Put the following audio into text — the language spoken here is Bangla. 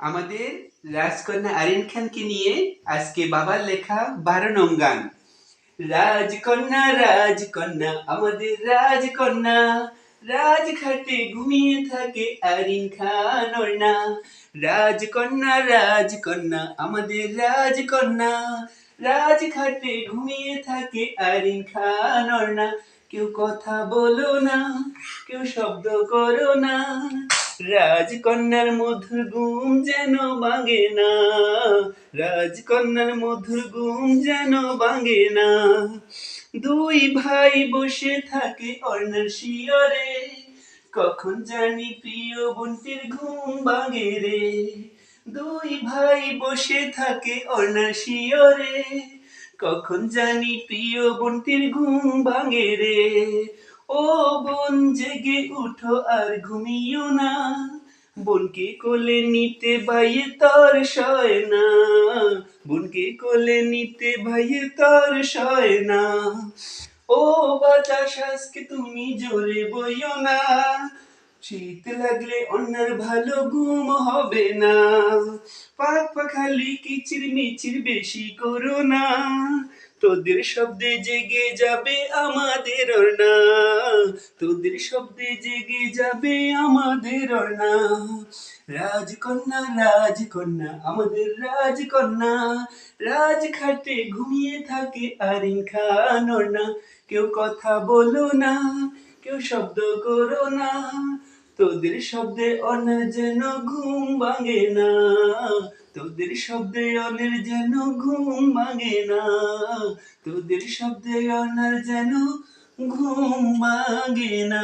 আমাদের রাজকন্যা আরিন খানকে নিয়ে আজকে বাবার লেখা বারো নং গান। রাজকন্যা রাজকন্যা, আমাদের রাজকন্যা, রাজঘাটে ঘুমিয়ে থাকে আরিন খান না। রাজকন্যা রাজকন্যা, আমাদের রাজকন্যা, রাজঘাটে ঘুমিয়ে থাকে আরিন খান না। কেউ কথা বলো না, কেউ শব্দ করো না। রাজকন্যার মধুর গুম যেন ভাঙে না। রাজকন্যার মধুর গুম যেন ভাঙে না। দুই ভাই বসে থাকে অর্ণার শিয়রে। কখন জানি প্রিয় বোনটির ঘুম ভাঙে রে। দুই ভাই বসে থাকে অর্ণার শিয়রে। কখন জানি প্রিয় বোনটির ঘুম ভাঙে রে। ও বোন, জেগে উঠো আর ঘুমিও না। বোনকে কোলে নিতে ভাইয়ে তোর সয় না। বোনকে কোলে নিতে ভাইয়ে তোর সয় না। ও বাতাস আজকে তুমি জোরে বইও না। শীত লাগলে অন্যের ভালো ঘুম হবে না। পাক পাখালি কিচির মিচির বেশি করো না। তোদের শব্দে জেগে যাবে আমাদের না। তোদের শব্দে জেগে যাবে আমাদের না। রাজকন্যা রাজকন্যা, আমাদের রাজকন্যা। রাজঘাটে ঘুমিয়ে থাকে আরিন খান না। কেউ কথা বলো না, কেউ শব্দ করো না। তোদের শব্দে অনের যেন ঘুম ভাঙে না। তোদের শব্দে অনের যেন ঘুম ভাঙে না। তোদের শব্দে অনার যেন ঘুম ভাঙে না।